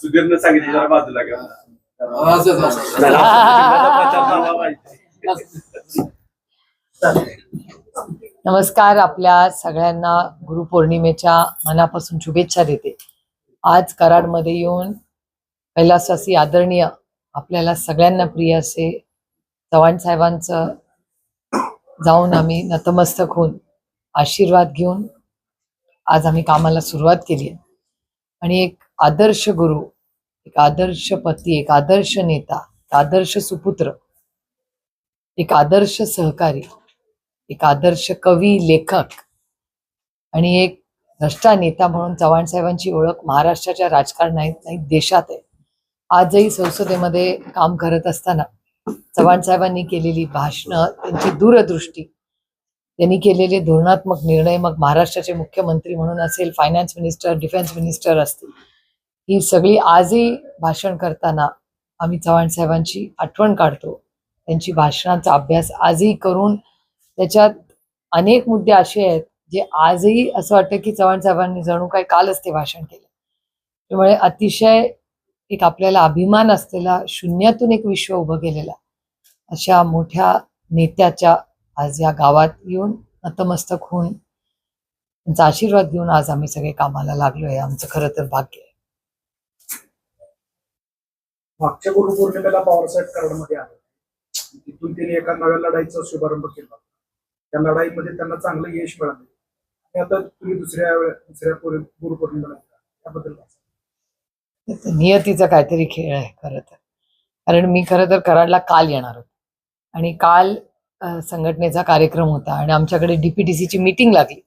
सुधीरनं सांगितलं जरा बाजूला घ्या. नमस्कार आपल्या सगळ्यांना गुरुपौर्णिमेच्या मनापासून शुभेच्छा देते. आज कराडमध्ये येऊन कैलासवासी आदरणीय आपल्याला सगळ्यांना प्रिय असे चव्हाण साहेबांचं जाऊन आम्ही नतमस्तक होऊन आशीर्वाद घेऊन आज आम्ही कामाला सुरुवात केली आहे. आणि एक आदर्श गुरु एक आदर्श पती एक आदर्श नेता एक आदर्श सुपुत्र एक आदर्श सहकारी एक आदर्श कवी लेखक आणि एक भ्रष्टा नेता म्हणून चव्हाण साहेबांची ओळख महाराष्ट्राच्या राजकारणात नाही देशात आहे. आजही संसदेमध्ये काम करत असताना चव्हाण साहेबांनी केलेली भाषणं त्यांची दूरदृष्टी त्यांनी केलेले धोरणात्मक निर्णय मग महाराष्ट्राचे मुख्यमंत्री म्हणून असेल फायनान्स मिनिस्टर डिफेन्स मिनिस्टर असतील. ही सगळी आजही भाषण करताना आम्ही चव्हाण साहेबांची आठवण काढतो. त्यांची भाषणांचा अभ्यास आजही करून त्याच्यात अनेक मुद्दे असे आहेत जे आजही असं वाटतं की चव्हाण साहेबांनी जणू काय कालच ते भाषण केलं. त्यामुळे अतिशय एक आपल्याला अभिमान असलेला शून्यातून एक विश्व उभं केलेला अशा मोठ्या नेत्याच्या आज या गावात येऊन नतमस्तक होऊन त्यांचा आशीर्वाद घेऊन आज आम्ही सगळे कामाला लागलोय. आमचं खरं तर भाग्य आहे. मागच्या गुरुपौर्णिमेला पवारसाहेब कराडमध्ये आले. तिथून त्यांनी एका नव्या लढाईचा शुभारंभ केला. त्या लढाईमध्ये त्यांना चांगलं यश मिळालं. आणि आता तुम्ही दुसऱ्या दुसऱ्या पौर- गुरुपौर्णिमेला. त्याबद्दल नियतीचा काहीतरी खेळ आहे खरं तर. कारण मी खरं तर कराडला काल येणार होते. आणि काल संघटनेचा कार्यक्रम होता आणि आमच्याकडे डीपीटीसीची मीटिंग लागली.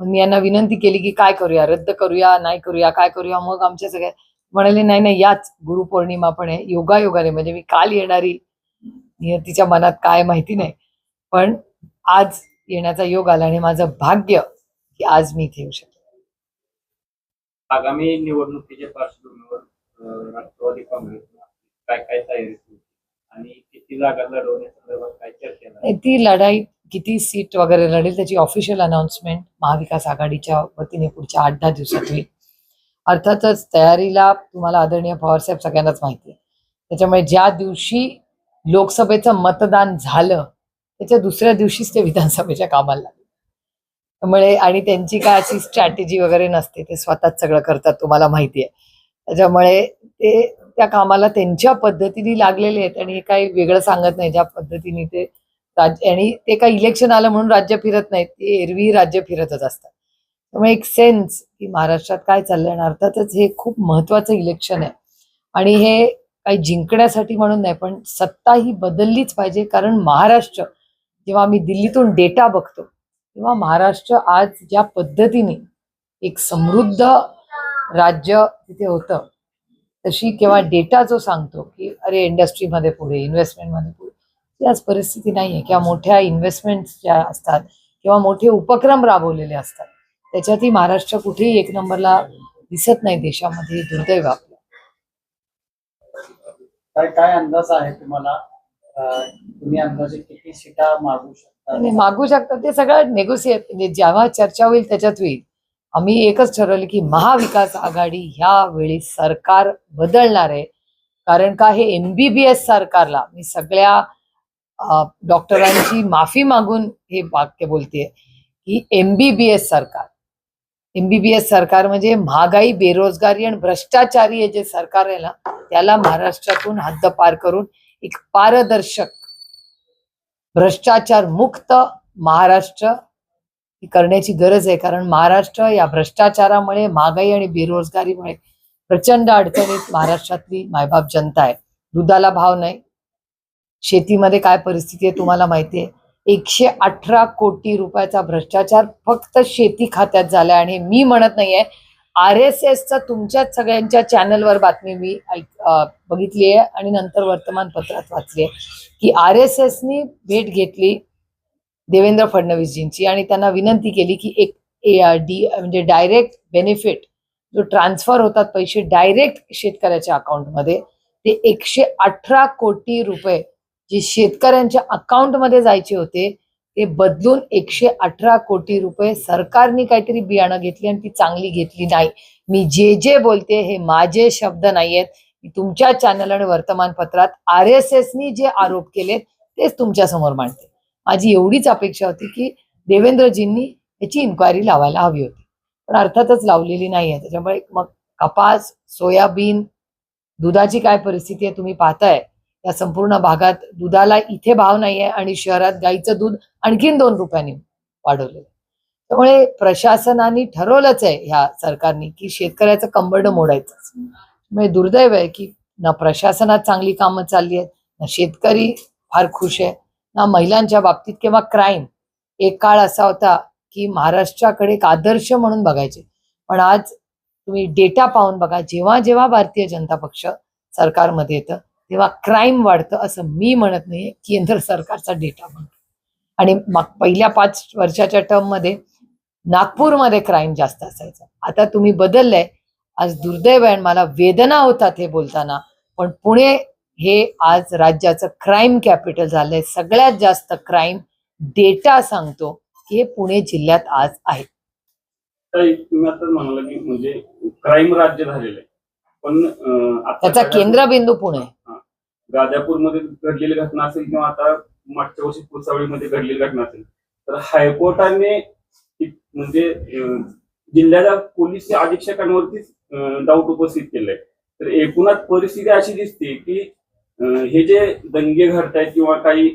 मग मी यांना विनंती केली की काय करूया रद्द करूया नाही करूया काय करूया? मग आमच्या सगळ्या म्हणाले नाही नाही याच गुरुपौर्णिमा पण आहे योगायोगाने. म्हणजे मी काल येणारी. नियतीच्या मनात काय माहिती नाही. पण आज येण्याचा योग आला आणि माझं भाग्य की आज मी इथे येऊ शकले. आगामी निवडणुकीच्या पार्श्वभूमीवर राष्ट्रवादी काँग्रेस काय काय तयारी आणि किती जागा लढवण्यासंदर्भात काय चर्चा झाली? नाही, ती लढाई किती सीट वगैरे लढेल त्याची ऑफिशियल अनाउन्समेंट महाविकास आघाडीच्या वतीने पुढच्या आठ दहा दिवसात होईल अर्थातच तयारीला तुम्हाला आदरणीय पवारसाहेब सगळ्यांनाच माहिती आहे. त्याच्यामुळे ज्या दिवशी लोकसभेचं मतदान झालं त्याच्या दुसऱ्या दिवशीच ते विधानसभेच्या कामाला लागले. त्यामुळे आणि त्यांची काय अशी स्ट्रॅटेजी वगैरे नसते ते स्वतःच सगळं करतात तुम्हाला माहिती आहे. त्याच्यामुळे ते त्या कामाला त्यांच्या पद्धतीने लागलेले आहेत आणि हे काही वेगळं सांगत नाही ज्या पद्धतीने ते राज्य आणि ते काय इलेक्शन आलं म्हणून राज्य फिरत नाहीत. ते एरवी राज्य फिरतच असतात. त्यामुळे एक सेन्स की महाराष्ट्रात काय चाललंय आणि अर्थातच हे खूप महत्वाचं इलेक्शन आहे. आणि हे काही जिंकण्यासाठी म्हणून नाही पण सत्ता ही बदललीच पाहिजे. कारण महाराष्ट्र जेव्हा आम्ही दिल्लीतून डेटा बघतो तेव्हा महाराष्ट्र आज ज्या पद्धतीने एक समृद्ध राज्य तिथे होतं तशी केव्हा डेटा जो सांगतो की अरे इंडस्ट्रीमध्ये पुढे इन्व्हेस्टमेंटमध्ये पुढे ती आज परिस्थिती नाही आहे किंवा मोठ्या इन्व्हेस्टमेंट ज्या असतात किंवा मोठे उपक्रम राबवलेले असतात त्याच्यातही महाराष्ट्र कुठेही एक नंबरला दिसत नाही देशामध्ये दुर्दैव आपलं. काय काय अंदाज आहे तुम्हाला? तुम्ही अंदाजे किती सीटा मागू शकता? मागू शकतात ते सगळं नेगोसिएट म्हणजे जेव्हा चर्चा होईल त्याच्यात होईल. आम्ही एकच ठरवलं की महाविकास आघाडी ह्या वेळी सरकार बदलणार आहे. कारण का? हे एमबीबीएस सरकारला मी सगळ्या डॉक्टरांची माफी मागून हे वाक्य बोलतेय की एमबीबीएस सरकार. एमबीबीएस सरकार म्हणजे महागाई बेरोजगारी आणि भ्रष्टाचारी हे जे सरकार आहे ना त्याला महाराष्ट्रातून हद्दपार करून एक पारदर्शक भ्रष्टाचार मुक्त महाराष्ट्र ही करण्याची गरज आहे. कारण महाराष्ट्र या भ्रष्टाचारामुळे महागाई आणि बेरोजगारीमुळे प्रचंड अडचणीत महाराष्ट्रातली मायबाप जनता आहे. दुधाला भाव नाही. शेतीमध्ये काय परिस्थिती आहे तुम्हाला माहिती आहे? एकशे अठरा कोटी रुपयाचा भ्रष्टाचार फक्त शेती खात्यात झालाय आणि मी म्हणत नाहीये आर एस एसचा तुमच्याच सगळ्यांच्या चॅनलवर बातमी मी ऐक बघितली आहे आणि नंतर वर्तमानपत्रात वाचली आहे की आर एस एसनी भेट घेतली देवेंद्र फडणवीसजींची आणि त्यांना विनंती केली की एक ए डी म्हणजे डायरेक्ट बेनिफिट जो ट्रान्सफर होतात पैसे डायरेक्ट शेतकऱ्याच्या अकाउंटमध्ये ते एकशे अठरा कोटी रुपये जे शेतकऱ्यांच्या अकाउंटमध्ये जायचे होते ते बदलून एकशे अठरा कोटी रुपये सरकारने काहीतरी बियाणं घेतली आणि ती चांगली घेतली नाही. मी जे जे बोलते हे माझे शब्द नाहीयेत. मी तुमच्या चॅनल आणि वर्तमानपत्रात आर एस एसनी जे आरोप केलेत तेच तुमच्यासमोर मांडते. माझी एवढीच अपेक्षा होती की देवेंद्रजींनी याची इन्क्वायरी लावायला हवी होती. पण अर्थातच लावलेली नाही आहे त्याच्यामुळे मग कपास सोयाबीन दुधाची काय परिस्थिती आहे तुम्ही पाहताय. या संपूर्ण भागात दुधाला इथे भाव नाही आहे आणि शहरात गाईचं दूध आणखीन दोन रुपयांनी वाढवलेलं त्यामुळे प्रशासनाने ठरवलंच आहे ह्या सरकारने की शेतकऱ्याचं कंबर्ड मोडायचं. म्हणजे दुर्दैव आहे की ना प्रशासनात चांगली कामं चालली आहेत ना शेतकरी फार खुश आहे ना महिलांच्या बाबतीत किंवा क्राईम एक काळ असा होता की महाराष्ट्राकडे एक आदर्श म्हणून बघायचे. पण आज तुम्ही डेटा पाहून बघा जेव्हा जेव्हा भारतीय जनता पक्ष सरकारमध्ये येतं तेव्हा क्राईम वाढतं असं मी म्हणत नाही केंद्र सरकारचा डेटा म्हणतो. आणि मग पहिल्या पाच वर्षाच्या टर्ममध्ये नागपूरमध्ये क्राईम जास्त असायचं. आता तुम्ही बदललंय. आज दुर्दैव आहे मला वेदना होतात हे बोलताना. पण पुणे हे आज राज्याचं क्राईम कॅपिटल झालंय. सगळ्यात जास्त क्राईम डेटा सांगतो की हे पुणे जिल्ह्यात आज आहे. ताई, तुम्ही आता म्हणाला की म्हणजे क्राईम राज्य झालेलं आहे. पण त्याचा केंद्रबिंदू पुणे. गाजापूरमध्ये घडलेली घटना असेल किंवा आता मागच्या वर्षी कुसावळीमध्ये घडलेली घटना असेल तर हायकोर्टाने म्हणजे जिल्ह्याच्या पोलीस अधीक्षकांवरतीच डाऊट उपस्थित केलाय. तर एकूणच परिस्थिती अशी दिसते की हे जे दंगे घडतायत किंवा काही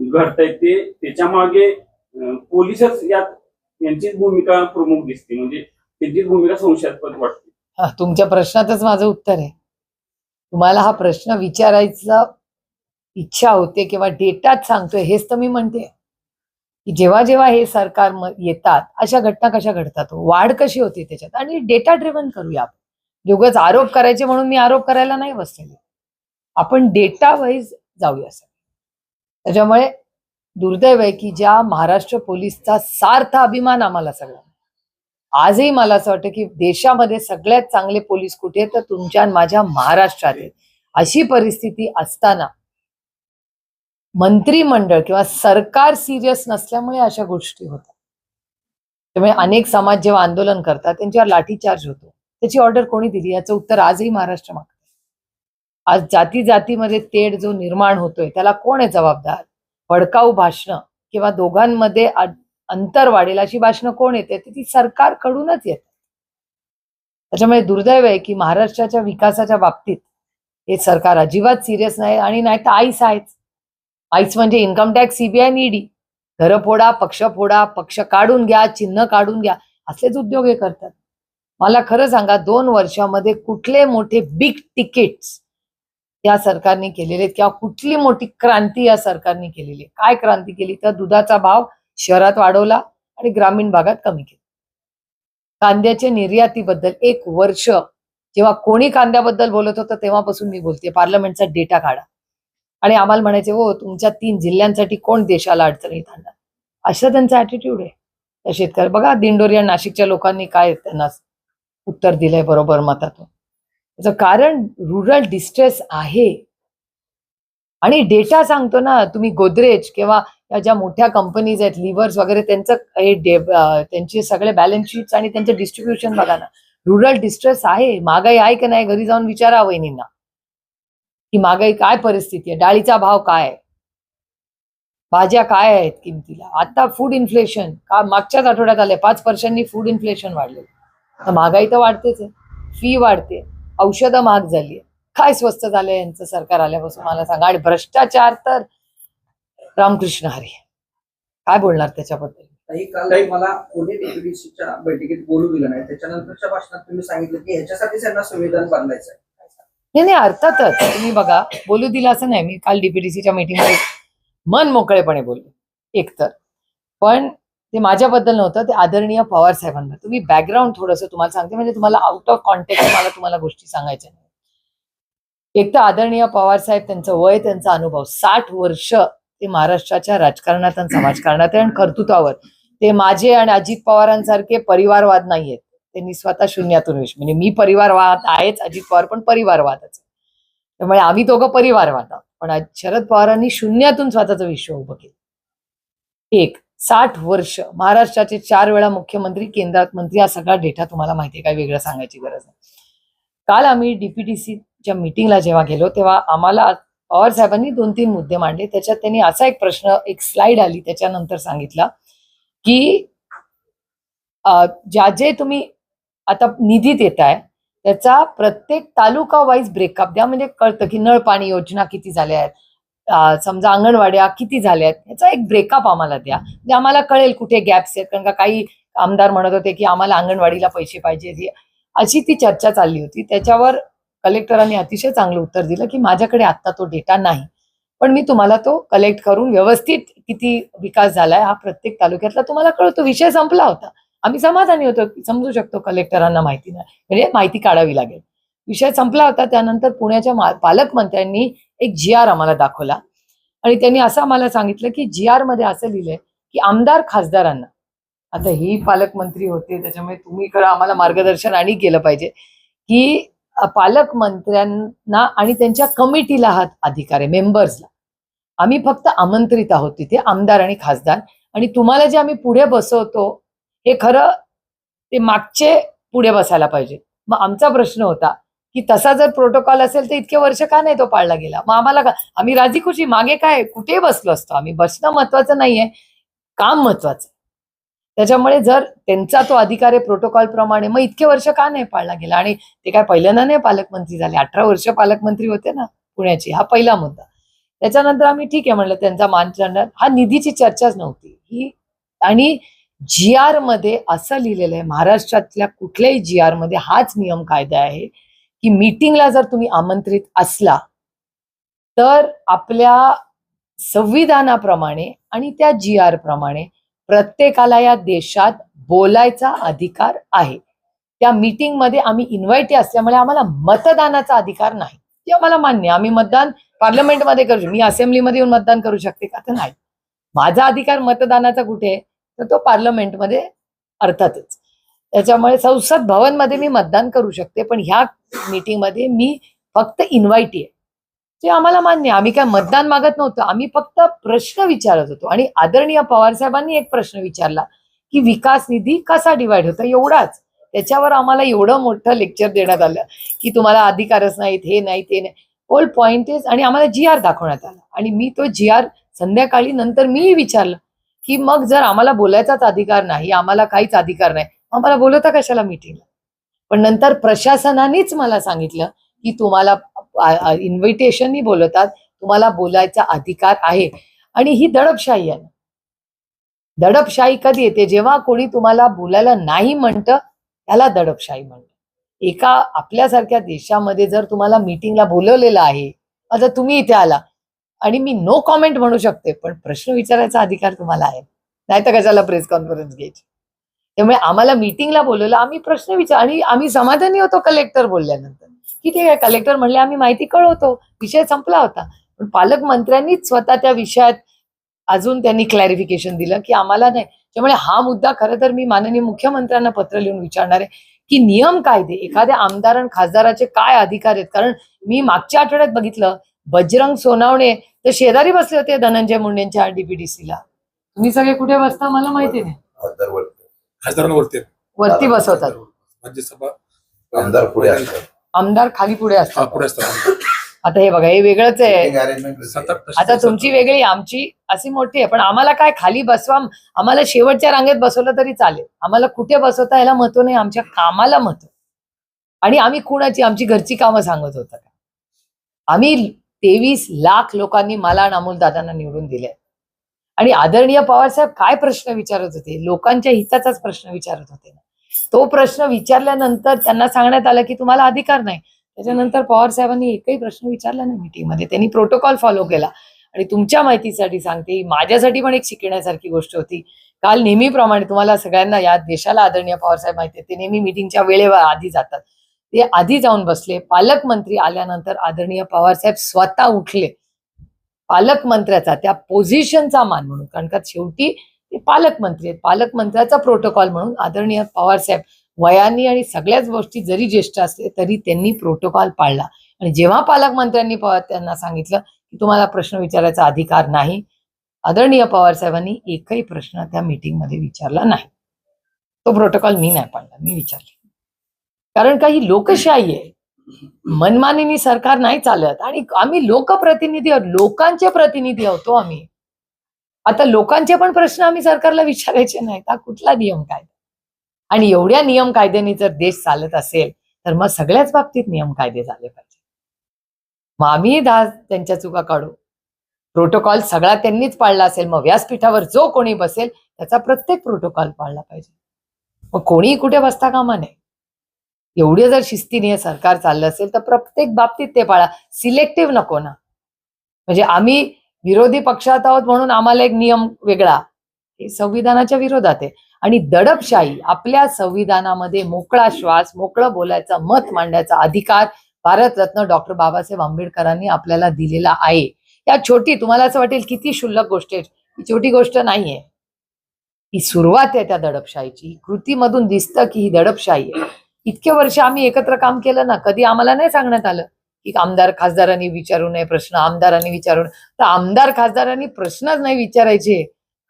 घडतायत ते त्याच्यामागे पोलीसच यात यांचीच भूमिका प्रमुख दिसते. म्हणजे त्यांचीच भूमिका संशयास्पद वाटते. तुमच्या प्रश्नातच माझं उत्तर आहे. तुम्हाला हा प्रश्न विचारायचा इच्छा होते किंवा डेटाच सांगतोय हेच तर मी म्हणते. की जेव्हा जेव्हा हे सरकार येतात अशा घटना कशा घडतात? वाढ कशी होती त्याच्यात? आणि डेटा ड्रिव्हन करूया आपण. उगाच आरोप करायचे म्हणून मी आरोप करायला नाही बसलेले. आपण डेटा वाईज जाऊया सर त्याच्यामुळे दुर्दैव आहे की ज्या महाराष्ट्र पोलीसचा सार्थ अभिमान आम्हाला सगळा आजही मला असं वाटतं की देशामध्ये सगळ्यात चांगले पोलीस कुठे तर तुमच्या माझ्या महाराष्ट्रात आहेत. अशी परिस्थिती असताना मंत्रिमंडळ किंवा सरकार सिरियस नसल्यामुळे अशा गोष्टी होतात. त्यामुळे अनेक समाज जेव्हा आंदोलन करतात त्यांच्यावर लाठीचार्ज होतो. त्याची ऑर्डर कोणी दिली? याचं उत्तर आजही महाराष्ट्र मागत. आज जाती जातीमध्ये तेढ जो निर्माण होतोय त्याला कोण आहे जबाबदार? भडकाऊ भाषणं किंवा दोघांमध्ये अंतर वाढेल अशी भाषणं कोण येते? ती ती सरकारकडूनच येतात. त्याच्यामुळे दुर्दैव आहे की महाराष्ट्राच्या विकासाच्या बाबतीत हे सरकार अजिबात सिरियस नाही आणि नाही तर आईस आहेच आईस म्हणजे इन्कम टॅक्स सीबीआय ईडी घरं फोडा पक्ष फोडा पक्ष काढून घ्या चिन्ह काढून घ्या असलेच उद्योग हे करतात. मला खरं सांगा दोन वर्षामध्ये कुठले मोठे बिग तिकीट्स या सरकारने केलेले आहेत? किंवा कुठली मोठी क्रांती या सरकारने केलेली आहे? काय क्रांती केली? तर दुधाचा भाव शहरात वाढवला आणि ग्रामीण भागात कमी केला. कांद्याच्या निर्यातीबद्दल एक वर्ष जेव्हा कोणी कांद्याबद्दल बोलत होतं तेव्हापासून मी बोलते पार्लमेंटचा डेटा काढा. आणि आम्हाला म्हणायचे हो तुमच्या तीन जिल्ह्यांसाठी कोण देशाला अडचणीत आणणार? असा त्यांचा ऍटिट्यूड आहे. त्या शेतकरी बघा दिंडोरी आणि नाशिकच्या लोकांनी काय त्यांना उत्तर दिलंय बरोबर मतातून. त्याचं कारण रुरल डिस्ट्रेस आहे. आणि डेटा सांगतो ना तुम्ही गोदरेज किंवा या ज्या मोठ्या कंपनीज आहेत लिव्हर्स वगैरे त्यांचं हे त्यांचे सगळे बॅलन्स शीट्स आणि त्यांचं डिस्ट्रीब्युशन बघा ना. रुरल डिस्ट्रेस आहे. महागाई आहे की नाही घरी जाऊन विचारा वहिनींना. की महागाई काय परिस्थिती आहे? डाळीचा भाव काय आहे? भाज्या काय आहेत किमतीला? आता फूड इन्फ्लेशन का मागच्याच आठवड्यात आले पाच वर्षांनी फूड इन्फ्लेशन वाढले तर महागाई तर वाढतेच आहे. फी वाढते. औषधं महाग झाली आहे काय स्वस्त झालंय यांचं सरकार आल्यापासून? मला सांगा. आणि भ्रष्टाचार तर रामकृष्ण हरी. काय बोलणार त्याच्याबद्दल? काही काल मला पुणे डीपीडीसीच्या बैठकीत बोलू दिलं नाही. त्याच्यानंतरच्या भाषणात तुम्ही सांगितलं की ह्याच्यासाठीच यांना संविधान बांधायचं आहे नाही नाही अर्थातच. तुम्ही बघा बोलू दिलं असं नाही. मी काल डीपीडीसीच्या मीटिंगमध्ये मन मोकळेपणे बोलले. एकतर. पण ते माझ्याबद्दल नव्हतं. ते आदरणीय पवार साहेबांना. तुम्ही बॅकग्राऊंड थोडंसं तुम्हाला सांगते. म्हणजे तुम्हाला आउट ऑफ कॉन्टेक्ट मला तुम्हाला गोष्टी सांगायच्या नाही एक तर आदरणीय पवार साहेब त्यांचं वय त्यांचा अनुभव. साठ वर्ष ते महाराष्ट्राच्या राजकारणात आणि समाजकारणात आहे आणि कर्तृत्वावर. ते माझे आणि अजित पवारांसारखे परिवारवाद नाहीयेत. त्यांनी स्वतः शून्यातून विश्व म्हणजे मी परिवारवाद आहेच अजित पवार पण परिवारवादच आहे. त्यामुळे आम्ही दोघं परिवारवाद आहोत. पण आज शरद पवारांनी शून्यातून स्वतःचं विश्व उभं केलं. एक साठ वर्ष महाराष्ट्राचे चार वेळा मुख्यमंत्री केंद्रात मंत्री हा सगळा डेटा तुम्हाला माहिती आहे काय वेगळं सांगायची गरज नाही. काल आम्ही डीपीटीसीच्या मीटिंगला जेव्हा गेलो तेव्हा आम्हाला पवार साहेबांनी दोन तीन मुद्दे मांडले. त्याच्यात त्यांनी असा एक प्रश्न एक स्लाइड आली त्याच्यानंतर सांगितला की ज्या जे तुम्ही आता निधी देताय त्याचा प्रत्येक तालुका वाईज ब्रेकअप द्या. म्हणजे कळतं की नळ पाणी योजना किती झाल्या आहेत. समजा अंगणवाड्या किती झाल्या आहेत. याचा एक ब्रेकअप आम्हाला द्या. म्हणजे आम्हाला कळेल कुठे गॅप्स आहेत. कारण का काही आमदार म्हणत होते की आम्हाला अंगणवाडीला पैसे पाहिजे अशी ती चर्चा चालली होती. त्याच्यावर कलेक्टरांनी अतिशय चांगलं उत्तर दिलं की माझ्याकडे आत्ता तो डेटा नाही. पण मी तुम्हाला तो कलेक्ट करून व्यवस्थित किती विकास झालाय हा प्रत्येक तालुक्यातला तुम्हाला कळतो. विषय संपला होता. आम्ही समाधानी होतो. समजू शकतो कलेक्टरांना माहिती नाही. म्हणजे माहिती काढावी लागेल. विषय संपला होता. त्यानंतर पुण्याच्या पालकमंत्र्यांनी एक जी आर आम्हाला दाखवला. आणि त्यांनी असं आम्हाला सांगितलं की जी आरमध्ये असं लिहिलंय की आमदार खासदारांना. आता ही पालकमंत्री होते. त्याच्यामुळे तुम्ही खरं आम्हाला मार्गदर्शन आणि केलं पाहिजे की पालकमंत्र्यांना आणि त्यांच्या कमिटीला हा अधिकार आहे मेंबर्सला आम्ही फक्त आमंत्रित आहोत तिथे आमदार आणि खासदार. आणि तुम्हाला जे आम्ही पुढे बसवतो हे खरं ते मागचे पुढे बसायला पाहिजे. मग आमचा प्रश्न होता की तसा जर प्रोटोकॉल असेल तर इतके वर्ष का नाही तो पाळला गेला? मग आम्हाला का? आम्ही राजी खुशी मागे काय? कुठे बसलो असतो? आम्ही बसणं महत्वाचं नाहीये. काम महत्वाचं त्याच्यामुळे जर त्यांचा तो अधिकार आहे प्रोटोकॉल प्रमाणे मग इतके वर्ष का नाही पाळला गेला? आणि ते काय पहिल्यांदा नाही पालकमंत्री झाले? अठरा वर्ष पालकमंत्री होते ना पुण्याची हा पहिला मुद्दा. त्याच्यानंतर आम्ही ठीक आहे म्हणलं त्यांचा मानचंड हा निधीची चर्चाच नव्हती. ही आणि जी आरमध्ये असं लिहिलेलं आहे महाराष्ट्रातल्या कुठल्याही जी आरमध्ये हाच नियम कायदा आहे की मीटिंगला जर तुम्ही आमंत्रित असला तर आपल्या संविधानाप्रमाणे आणि त्या जी आर प्रमाणे प्रत्येकाला या देशात बोलायचा अधिकार आहे. त्या मीटिंगमध्ये आम्ही इन्व्हायटी असल्यामुळे आम्हाला मतदानाचा अधिकार नाही. ते आम्हाला मान्य आम्ही मतदान पार्लमेंटमध्ये करू मी असेंब्लीमध्ये येऊन मतदान करू शकते का? तर नाही. माझा अधिकार मतदानाचा कुठे आहे? तर तो पार्लमेंटमध्ये अर्थातच. त्याच्यामुळे संसद भवनमध्ये मी मतदान करू शकते. पण ह्या मीटिंगमध्ये मी फक्त इन्व्हाइटी आहे. ते आम्हाला मान्य आम्ही काय मतदान मागत नव्हतो. आम्ही फक्त प्रश्न विचारत होतो. आणि आदरणीय पवार साहेबांनी एक प्रश्न विचारला की विकास निधी कसा डिवाइड होता? एवढाच. त्याच्यावर आम्हाला एवढं मोठं लेक्चर देण्यात आलं की तुम्हाला अधिकारच नाहीत हे नाही ते नाही ओल्ड पॉइंट इज आणि आम्हाला जी आर दाखवण्यात आला. आणि मी तो जी आर संध्याकाळी नंतर मीही विचारलं की मग जर आम्हाला बोलायचाच अधिकार नाही आम्हाला काहीच अधिकार नाही आम्हाला बोलवता कशाला मिटिंगला पण नंतर प्रशासनानेच मला सांगितलं की तुम्हाला इन्व्हिटेशननी बोलवतात तुम्हाला बोलायचा अधिकार आहे. आणि ही दडपशाही आहे. दडपशाही कधी येते? जेव्हा कोणी तुम्हाला बोलायला नाही म्हणतं त्याला दडपशाही म्हणतं एका आपल्यासारख्या देशामध्ये जर तुम्हाला मीटिंगला बोलवलेलं आहे आता तुम्ही इथे आला आणि मी नो कॉमेंट म्हणू शकते पण प्रश्न विचारायचा अधिकार तुम्हाला आहे. नाही तर कशाला प्रेस कॉन्फरन्स घ्यायची? त्यामुळे आम्हाला मीटिंगला बोलवलं आम्ही प्रश्न विचार आणि आम्ही समाधानी होतो कलेक्टर बोलल्यानंतर. की ठीक आहे कलेक्टर म्हणले आम्ही माहिती कळवतो. विषय संपला होता. पण पालकमंत्र्यांनीच स्वतः त्या विषयात अजून त्यांनी क्लॅरिफिकेशन दिलं की आम्हाला नाही. त्यामुळे हा मुद्दा खरं तर मी माननीय मुख्यमंत्र्यांना पत्र लिहून विचारणार आहे की नियम कायदे एखाद्या आमदार आणि खासदाराचे काय अधिकार आहेत? कारण मी मागच्या आठवड्यात बघितलं बजरंग सोनावणे तर शेजारी बसले होते धनंजय मुंडेंच्या डीपीडीसीला तुम्ही सगळे कुठे बसता मला माहिती नाही. खासदारांवरती. वरती बसवतात. राज्यसभा. आमदार पुढे असतात. आमदार खाली पुढे असतात. पुढे असतात. आता हे बघा हे वेगळंच आहे. आता तुमची वेगळी आमची अशी मोठी आहे. पण आम्हाला काय खाली बसवा आम्हाला शेवटच्या रांगेत बसवलं तरी चालेल. आम्हाला कुठे बसवता याला महत्त्व नाही आमच्या कामाला महत्त्व. आणि आम्ही कुणाची आमची घरची कामं सांगत होतं का? आम्ही तेवीस लाख लोकांनी मला आणि अमोल दादांना निवडून दिले आणि आदरणीय पवारसाहेब काय प्रश्न विचारत होते? लोकांच्या हिताचाच प्रश्न विचारत होते तो प्रश्न विचारल्यानंतर त्यांना सांगण्यात आलं की तुम्हाला अधिकार नाही. त्याच्यानंतर पवार साहेबांनी एकही प्रश्न विचारला नाही मीटिंगमध्ये. त्यांनी प्रोटोकॉल फॉलो केला. आणि तुमच्या माहितीसाठी सांगते माझ्यासाठी पण एक शिकण्यासारखी गोष्ट होती. काल नेहमीप्रमाणे तुम्हाला सगळ्यांना या देशाला आदरणीय पवार साहेब माहिती आहे ते नेहमी मिटिंगच्या वेळेवर आधी जातात. ते आधी जाऊन बसले. पालकमंत्री आल्यानंतर आदरणीय पवार साहेब स्वतः उठले. पालकमंत्र्याचा त्या पोझिशनचा मान म्हणून. कारण का शेवटी ते पालकमंत्री आहेत. पालकमंत्र्याचा प्रोटोकॉल म्हणून आदरणीय पवार साहेब वयाने आणि सगळ्याच गोष्टी जरी ज्येष्ठ असले तरी त्यांनी प्रोटोकॉल पाळला. आणि जेव्हा पालकमंत्र्यांनी पवार त्यांना सांगितलं की तुम्हाला प्रश्न विचारायचा अधिकार नाही आदरणीय पवार साहेबांनी एकही प्रश्न त्या मीटिंगमध्ये विचारला नाही. तो प्रोटोकॉल मी नाही पाळला मी विचारले. कारण काही लोकशाही आहे. मनमानीनी सरकार नाही चालत आणि आम्ही लोकप्रतिनिधी आहोत लोकांचे प्रतिनिधी आहोत हो आम्ही. आता लोकांचे पण प्रश्न आम्ही सरकारला विचारायचे नाहीत. हा कुठला नियम कायदा? आणि एवढ्या नियम कायद्याने जर देश चालत असेल तर मग सगळ्याच बाबतीत नियम कायदे झाले पाहिजे मग आम्ही दहा त्यांच्या चुका काढू. प्रोटोकॉल सगळा त्यांनीच पाळला असेल मग व्यासपीठावर जो कोणी बसेल त्याचा प्रत्येक प्रोटोकॉल पाळला पाहिजे. मग कोणीही कुठे बसता कामा नये एवढे जर शिस्तीने सरकार चाललं असेल तर प्रत्येक बाबतीत ते पाळा. सिलेक्टिव्ह नको ना. म्हणजे आम्ही विरोधी पक्षात आहोत म्हणून आम्हाला एक नियम वेगळा. हे संविधानाच्या विरोधात आहे. आणि दडपशाही आपल्या संविधानामध्ये मोकळा श्वास मोकळं बोलायचा मत मांडण्याचा अधिकार भारतरत्न डॉक्टर बाबासाहेब आंबेडकरांनी आपल्याला दिलेला आहे. या छोटी तुम्हाला असं वाटेल किती क्षुल्लक गोष्ट आहे? ही छोटी गोष्ट नाहीये. ही सुरुवात आहे त्या दडपशाहीची. ही कृतीमधून दिसतं की ही दडपशाही आहे. इतके वर्ष आम्ही एकत्र काम केलं ना कधी आम्हाला नाही सांगण्यात आलं. की आमदार खासदारांनी विचारू नये प्रश्न आमदारांनी विचारू नये तर आमदार खासदारांनी प्रश्नच नाही विचारायचे.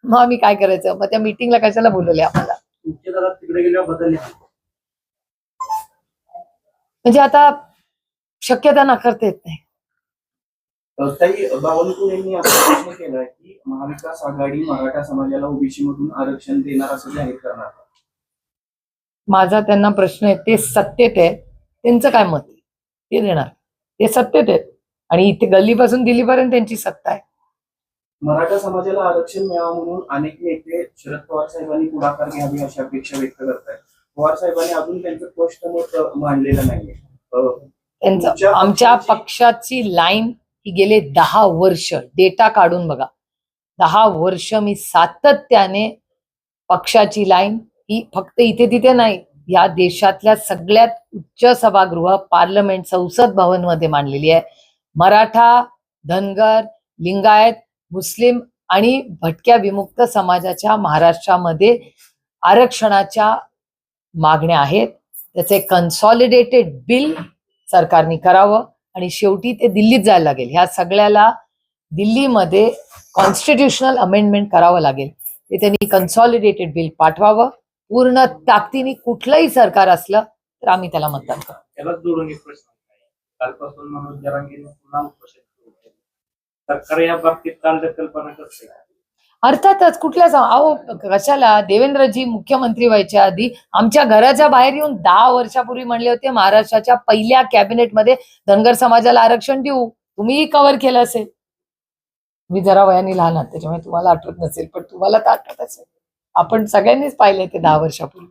मग आम्ही काय करायचं? मग त्या मिटिंगला कशाला बोलवले आम्हाला? म्हणजे आता शक्यता नाकारता येत नाही. ताई बावनकुळे यांनी असा प्रश्न केलाय की महाविकास आघाडी मराठा समाजाला ओबीसी मधून आरक्षण देणार असं जाहीर करणार. माझा त्यांना प्रश्न आहे ते सत्तेत आहे त्यांचं काय मत ते देणार. ते सत्तेत आहेत. आणि इथे गल्लीपासून दिल्लीपर्यंत त्यांची सत्ता आहे. मराठा समाजाला आरक्षण मिळावं म्हणून अनेक नेते शरद पवार साहेबांनी पुढाकार घ्यावी अशी अपेक्षा व्यक्त करतायत. पवार साहेबांनी अजून त्यांचं स्पष्ट मत मांडलेलं नाहीये. त्यांचं आमच्या पक्षाची- पक्षाची लाईन ही गेले दहा वर्ष. डेटा काढून बघा. दहा वर्ष मी सातत्याने पक्षाची लाईन ही फक्त इथे तिथे नाही. या देशातल्या सगळ्यात उच्च सभागृह पार्लमेंट संसद भवनमध्ये मांडलेली आहे. मराठा धनगर लिंगायत मुस्लिम आणि भटक्या विमुक्त समाजाच्या महाराष्ट्रामध्ये आरक्षणाच्या मागण्या आहेत. त्याचे कन्सॉलिडेटेड बिल सरकारने करावं आणि शेवटी ते दिल्लीत जायला लागेल. ह्या सगळ्याला दिल्लीमध्ये कॉन्स्टिट्युशनल अमेंडमेंट करावं लागेल. ते त्यांनी कन्सॉलिडेटेड बिल पाठवावं. पूर्ण ताकदीने कुठलंही सरकार असलं तर आम्ही त्याला मतदान करू त्यालाच जोडून एक प्रश्न. कालपासून मनोज जरांगेने पुन्हा उपोषण सुरू केलं. सरकार या बाबतीत काल कल्पना करते अर्थातच कुठल्या अहो कशाला? देवेंद्रजी मुख्यमंत्री व्हायच्या आधी आमच्या घराच्या बाहेर येऊन दहा वर्षापूर्वी म्हणले होते महाराष्ट्राच्या पहिल्या कॅबिनेटमध्ये धनगर समाजाला आरक्षण देऊ. तुम्हीही कव्हर केलं असेल. मी जरा वयाने लहान आहात त्याच्यामुळे तुम्हाला आठवत नसेल पण तुम्हाला तर आठवत असेल. आपण सगळ्यांनीच पाहिले ते दहा वर्षापूर्वी.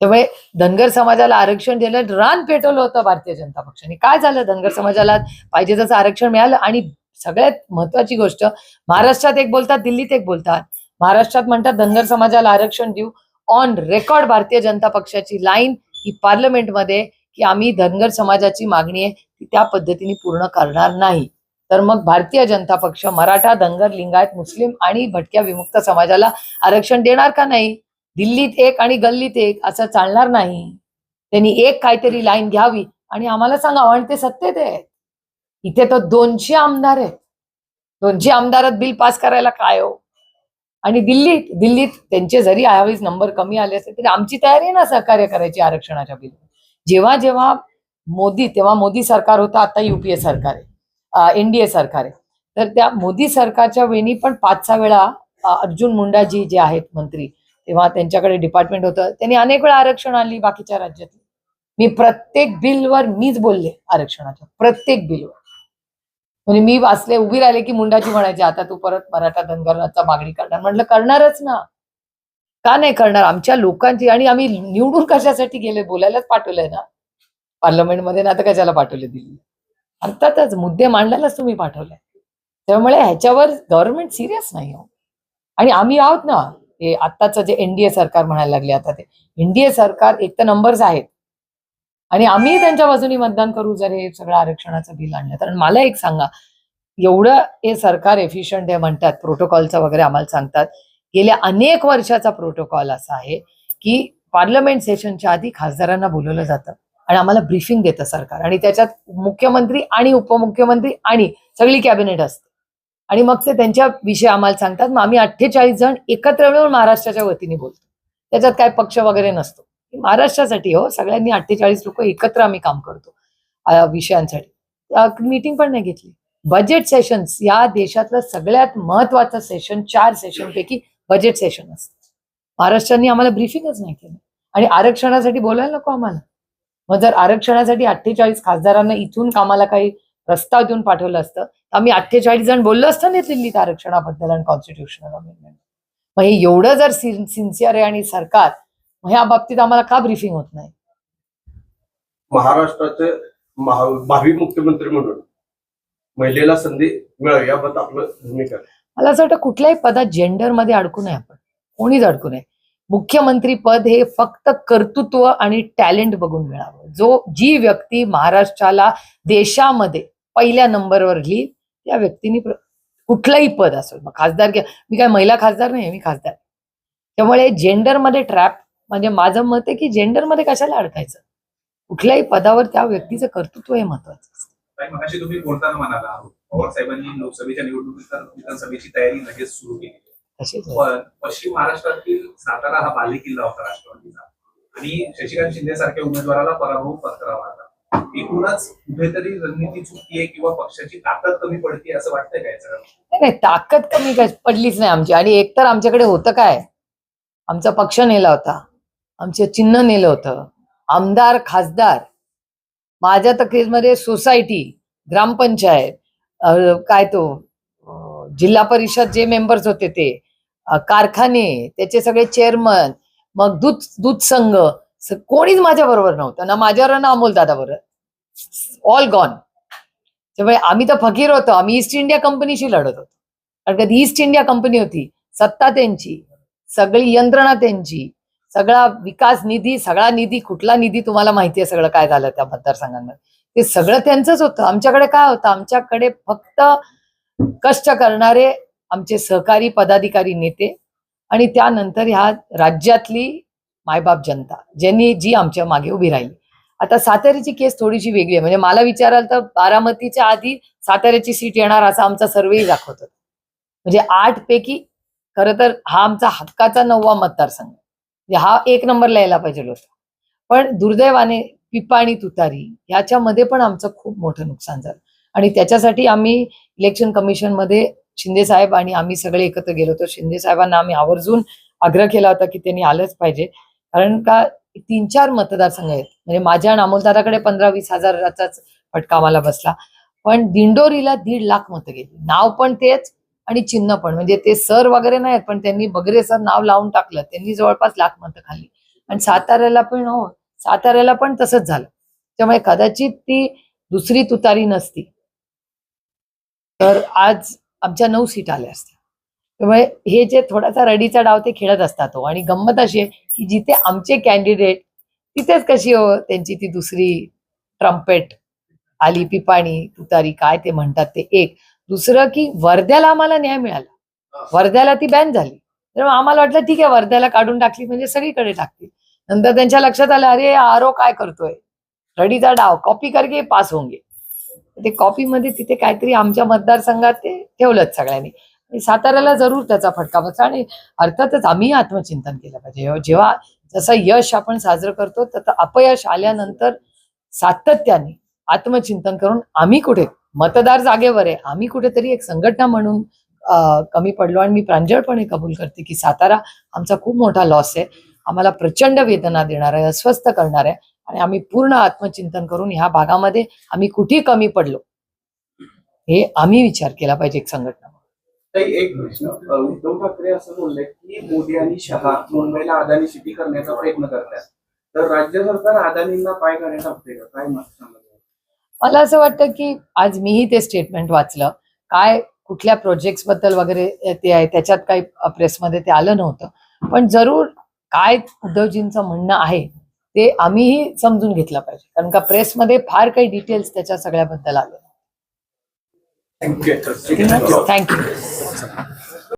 त्यामुळे धनगर समाजाला आरक्षण दिलं रान पेटवलं होतं भारतीय जनता पक्षाने. काय झालं धनगर समाजाला? पाहिजे तसं आरक्षण मिळालं आणि सगळ्यात महत्वाची गोष्ट महाराष्ट्रात एक बोलतात दिल्लीत एक बोलतात. महाराष्ट्रात म्हणतात धनगर समाजाला आरक्षण देऊ ऑन रेकॉर्ड भारतीय जनता पक्षाची लाईन ही पार्लमेंटमध्ये की आम्ही धनगर समाजाची मागणी आहे ती त्या पद्धतीने पूर्ण करणार नाही. तर मग भारतीय जनता पक्ष मराठा धनगर लिंगायत मुस्लिम आणि भटक्या विमुक्त समाजाला आरक्षण देणार का नाही? दिल्लीत एक आणि गल्लीत एक असं चालणार नाही. त्यांनी एक काहीतरी लाईन घ्यावी आणि आम्हाला सांगावं आणि ते सत्तेत आहेत. इथे तर दोनशे आमदार आहेत. दोनशे आमदारात बिल पास करायला काय हो? आणि दिल्लीत दिल्लीत त्यांचे जरी यावेळेस नंबर कमी आले असते तरी आमची तयारी आहे ना सहकार्य करायची आरक्षणाच्या बिल. जेव्हा जेव्हा मोदी तेव्हा मोदी सरकार होतं आता युपीए सरकार आहे. एनडीए सरकार आहे. तर त्या मोदी सरकारच्या वेळी पण पाच सहा वेळा अर्जुन मुंडाजी जे आहेत मंत्री तेव्हा त्यांच्याकडे डिपार्टमेंट होतं. त्यांनी अनेक वेळा आरक्षण आणली बाकीच्या राज्यातली. मी प्रत्येक बिलवर मीच बोलले आरक्षणाच्या प्रत्येक बिलवर. म्हणजे मी वाचले उभी राहिले की मुंडाची म्हणायची आता तू परत मराठा धनगराचा मागणी करणार. म्हटलं करणारच ना. का नाही करणार? आमच्या लोकांची आणि आम्ही निवडून कशासाठी गेले? बोलायलाच पाठवलंय ना. पार्लमेंटमध्ये ना तर कशाला पाठवले दिल्ली? अर्थातच मुद्दे मांडायलाच तुम्ही पाठवले. त्यामुळे ह्याच्यावर गव्हर्नमेंट सिरियस नाही हो. आणि आम्ही आहोत ना हे आत्ताचं जे एनडीए सरकार म्हणायला लागले आता ते. एनडीए सरकार एक तर नंबर्स आहेत. आणि आम्ही त्यांच्या बाजूने मतदान करू जर हे सगळं आरक्षणाचं बिल आणलं. तर मला एक सांगा एवढं हे सरकार एफिशियंट आहे म्हणतात प्रोटोकॉलचं वगैरे आम्हाला सांगतात. गेल्या अनेक वर्षाचा प्रोटोकॉल असा आहे की पार्लमेंट सेशनच्या आधी खासदारांना बोलवलं जातं. आणि आम्हाला ब्रीफिंग देतं सरकार. आणि त्याच्यात मुख्यमंत्री आणि उपमुख्यमंत्री आणि सगळी कॅबिनेट असते. आणि मग ते त्यांच्या विषयी आम्हाला सांगतात. मग आम्ही अठ्ठेचाळीस जण एकत्र मिळून महाराष्ट्राच्या वतीने बोलतो. त्याच्यात काय पक्ष वगैरे नसतो. महाराष्ट्रासाठी हो. सगळ्यांनी अठ्ठेचाळीस लोक एकत्र आम्ही काम करतो. विषयांसाठी. मीटिंग पण नाही घेतली. बजेट सेशन्स या देशातलं सगळ्यात महत्वाचं सेशन चार सेशन पैकी बजेट सेशन असतं. महाराष्ट्राने आम्हाला ब्रीफिंगच नाही केलं. आणि आरक्षणासाठी बोलायला नको आम्हाला. मग जर आरक्षणासाठी अठ्ठेचाळीस खासदारांना इथून कामाला काही प्रस्ताव देऊन पाठवलं असतं तर आम्ही अठ्ठेचाळीस जण बोललो असतं ना दिल्लीत आरक्षणाबद्दल आणि कॉन्स्टिट्युशनल अमेंडमेंट मग हे एवढं जर सिन्सिअर आहे आणि सरकार मग ह्या बाबतीत आम्हाला का ब्रीफिंग होत नाही? महाराष्ट्राचे महा- भावी मुख्यमंत्री म्हणून महिलेला संधी मिळावी याबाबत आपलं भूमिका. मला असं वाटतं कुठल्याही पदात जेंडरमध्ये अडकू नये आपण. कोणीच अडकू नये. मुख्यमंत्री पद हे फक्त कर्तृत्व आणि टॅलेंट बघून मिळावं. जो जी व्यक्ती महाराष्ट्राला देशामध्ये पहिल्या नंबरवर घेईल त्या व्यक्तीने कुठलंही पद असो मग खासदार किंवा मी काय महिला खासदार नाही मी खासदार त्यामुळे जेंडरमध्ये ट्रॅप म्हणजे माझं मत आहे की जेंडरमध्ये कशाला अडकायचं? कुठल्याही पदावर त्या व्यक्तीचं कर्तृत्व हे महत्वाचं असतं. तुम्ही बोलताना म्हणाला पवार साहेबांनी लोकसभेच्या निवडणुकीत विधानसभेची तयारी लगेच सुरू केली. तसेच पश्चिम महाराष्ट्रातील सातारा हा बालेकिल्ला होता राष्ट्रवादीचा. आणि शशिकांत शिंदे सारख्या उमेदवाराला पराभव पत्करावा लागला एकूणच कुठेतरी रणनीती चुकतीये किंवा पक्षाची ताकद कमी पडते असं वाटतंय काय सगळं नाही नाही ताकद कमी काय पडलीच नाही आमची. आणि एकतर आमच्याकडे होतं काय? आमचा पक्ष नेला होता. आमचं चिन्ह नेलं होतं. आमदार खासदार. माझ्या तक्रीमध्ये सोसायटी ग्रामपंचायत काय तो जिल्हा परिषद जे मेंबर्स होते ते. कारखाने त्याचे सगळे चेअरमन मग दूध दूध संघ कोणीच माझ्या बरोबर नव्हतं. ना माझ्यावर ना अमोल दादा बरोबर ऑल गॉन त्यामुळे आम्ही तर फकीर होतो. आम्ही ईस्ट इंडिया कंपनीशी लढत होतो. कारण का ईस्ट इंडिया कंपनी होती सत्ता त्यांची सगळी यंत्रणा त्यांची सगळा विकास निधी सगळा निधी कुठला निधी तुम्हाला माहिती आहे सगळं काय झालं त्या मतदारसंघांमध्ये? ते सगळं त्यांचंच होतं. आमच्याकडे काय होतं? आमच्याकडे फक्त कष्ट करणारे आमचे सहकारी पदाधिकारी नेते आणि त्यानंतर ह्या राज्यातली मायबाप जनता ज्यांनी जी आमच्या मागे उभी राहिली. आता साताऱ्याची केस थोडीशी वेगळी आहे. म्हणजे मला विचाराल तर बारामतीच्या आधी साताऱ्याची सीट येणार असा आमचा सर्वेही दाखवतो. म्हणजे आठ पैकी खरं तर हा आमचा हक्काचा नववा मतदारसंघ. म्हणजे हा एक नंबरला यायला पाहिजे होता. पण दुर्दैवाने पिपाणी तुतारी ह्याच्यामध्ये पण आमचं खूप मोठं नुकसान झालं. आणि त्याच्यासाठी आम्ही इलेक्शन कमिशनमध्ये शिंदे साहेब आणि आम्ही सगळे एकत्र गेलो होतो. शिंदे साहेबांना आम्ही आवर्जून आग्रह केला होता की त्यांनी आलंच पाहिजे. कारण का तीन चार मतदारसंघ आहेत. म्हणजे माझ्या नामोलदाराकडे पंधरा वीस हजाराचाच फटका आम्हाला बसला. पण दिंडोरीला दीड लाख मतं गेली. नाव पण तेच आणि चिन्ह पण. म्हणजे ते सर वगैरे नाहीत पण त्यांनी बगरे सर नाव लावून टाकलं. त्यांनी जवळपास लाख मतं खाल्ली. आणि साताऱ्याला पण हो साताऱ्याला पण तसंच झालं. त्यामुळे कदाचित ती दुसरी तुतारी नसती. तर आज आमच्या नऊ सीट आल्या असत्या. त्यामुळे हे जे थोडासा रडीचा डाव ते खेळत असतात हो. आणि गंमत अशी आहे की जिथे आमचे कॅन्डिडेट तिथेच कशी हो त्यांची ती दुसरी ट्रम्पेट आली पिपाणी तुतारी काय ते म्हणतात ते एक. दुसरं की वर्ध्याला आम्हाला न्याय मिळाला. वर्ध्याला ती बॅन झाली. तर आम्हाला वाटलं ठीक आहे वर्ध्याला काढून टाकली म्हणजे सगळीकडे टाकतील. नंतर त्यांच्या लक्षात आलं अरे आरो काय करतोय? रडीचा डाव कॉपी करके पास होंगे ते कॉपीमध्ये तिथे काहीतरी आमच्या मतदारसंघात ते ठेवलंच सगळ्यांनी. साताऱ्याला जरूर त्याचा फटका बसला आणि अर्थातच आम्ही आत्मचिंतन केलं पाहिजे. जेव्हा जसं यश आपण साजरं करतो तसं अपयश आल्यानंतर सातत्याने आत्मचिंतन करून आम्ही कुठे मतदार जागेवर आहे आम्ही कुठेतरी एक संघटना म्हणून कमी पडलो आणि मी प्रांजळपणे कबूल करते की सातारा आमचा खूप मोठा लॉस आहे. आम्हाला प्रचंड वेदना देणार आहे अस्वस्थ करणार आहे. आणि आम्ही पूर्ण आत्मचिंतन करून ह्या भागामध्ये आम्ही कुठे कमी पडलो? हे आम्ही विचार केला पाहिजे एक संघटना एक प्रश्न. उद्धव ठाकरे असं बोलले की मोदी आणि शहा मुंबईला अदानी सिटी करण्याचा प्रयत्न करतात. तर राज्य सरकार अदानींना पाय घालण्यात टाकते का काय मत सांगा मला असं वाटतं की आज मीही ते स्टेटमेंट वाचलं. काय कुठल्या प्रोजेक्टबद्दल वगैरे ते आहे त्याच्यात काही प्रेसमध्ये ते आलं नव्हतं. पण जरूर काय उद्धवजींचं म्हणणं आहे ते आम्हीही समजून घेतलं पाहिजे. कारण का प्रेसमध्ये फार काही डिटेल्स त्याच्या सगळ्याबद्दल आले थँक्यू थँक्यू